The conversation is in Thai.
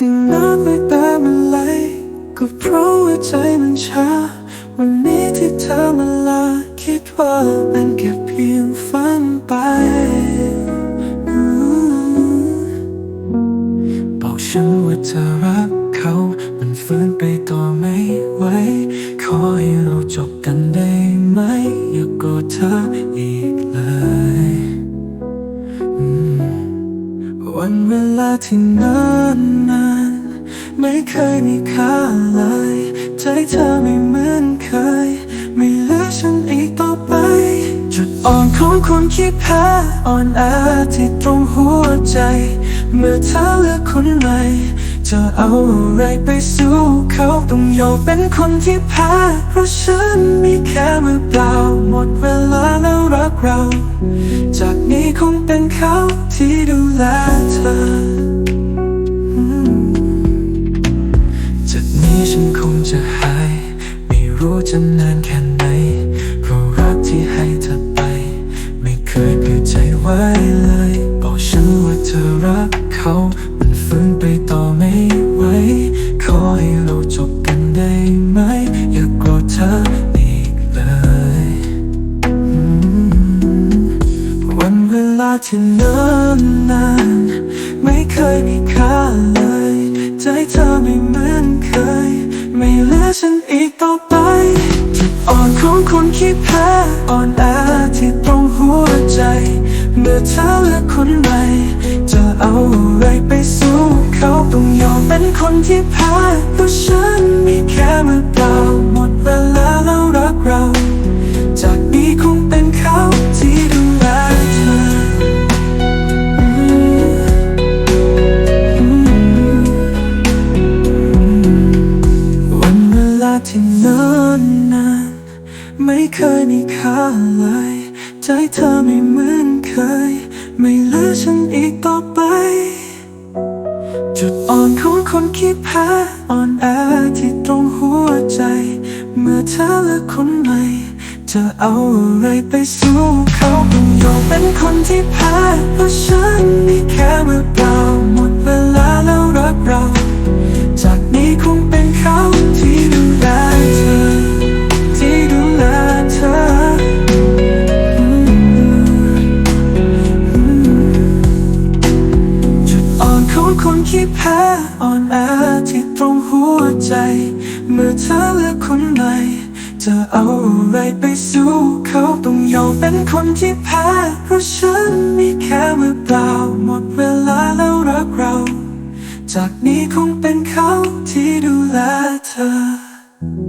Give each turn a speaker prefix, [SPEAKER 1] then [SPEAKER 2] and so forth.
[SPEAKER 1] ที่น้ำไม่ตามมาไหลก็เพราะว่าใจมันช้า วันนี้ที่เธอมาลา คิดว่าเป็นแค่เพียงฝันไป บอกฉันว่าเธอรักเขา มันฟื้นไปต่อไม่ไหว ขอให้เราจบกันได้ไหม อย่ากโกรธเธออีกเลยวันเวลาที่นานนาน ไม่เคยมีค่าเลย ใจเธอไม่เหมือนเคย ไม่เหลือฉันอีกต่อไป จุดอ่อนของคนคิดแพ้อ่อนแอที่ตรงหัวใจ เมื่อเธอเลือกคนใหม่จะเอาอะไรไปสู้เขาต้องยอมเป็นคนที่แพ้เพราะฉันมีแค่มือเปล่า หมดเวลาแล้วรักเรา จากนี้คงเป็นเขาที่ดูแลเธอ รู้จะนานแค่ไหนเพราะรักที่ให้เธอไป ไม่เคยเปลี่ยนใจไว้เลย บอกฉันว่าเธอรักเขา มันฟื้นไปต่อไม่ไหวขอให้เราจบกันได้ไหม อย่าโกรธเธออีกเลย วันเวลาที่นานนานไม่เคยมีค่าเลย ใจเธอไม่เหมือนเคย ไม่เหลือฉันอีกต่อไป อ่อนของคนคิดแพ้อ่อนแอที่ตรงหัวใจ เมื่อเธอเลือกคนใหม่จะเอาอะไรไปสู้เขาต้องยอมเป็นคนที่แพ้เพราะฉันมีแค่มือเปล่าหมดเวลาแล้วรักเรา จากนี้คงเป็นเขาที่ดูแลเธอวันเวลาที่ ไม่เคยมีค่าเลยใจเธอไม่เหมือนเคย ไม่เหลือฉันอีกต่อไป จุดอ่อนของคนคิดแพ้อ่อนแอที่ตรงหัวใจ เมื่อเธอเลือกคนใหม่จะเอาอะไรไปสู้เขาต้องยอมเป็นคนที่แพ้เพราะฉันไมีแค่มือเปล่า อ่อนแอที่ตรงหัวใจ เมื่อเธอเลือกคนใหม่จะเอาอะไรไปสู้เขาต้องยอมเป็นคนที่แพ้เพราะฉันมีแค่มือเปล่าหมดเวลาแล้วรักเรา จากนี้คงเป็นเขาที่ดูแลเธอ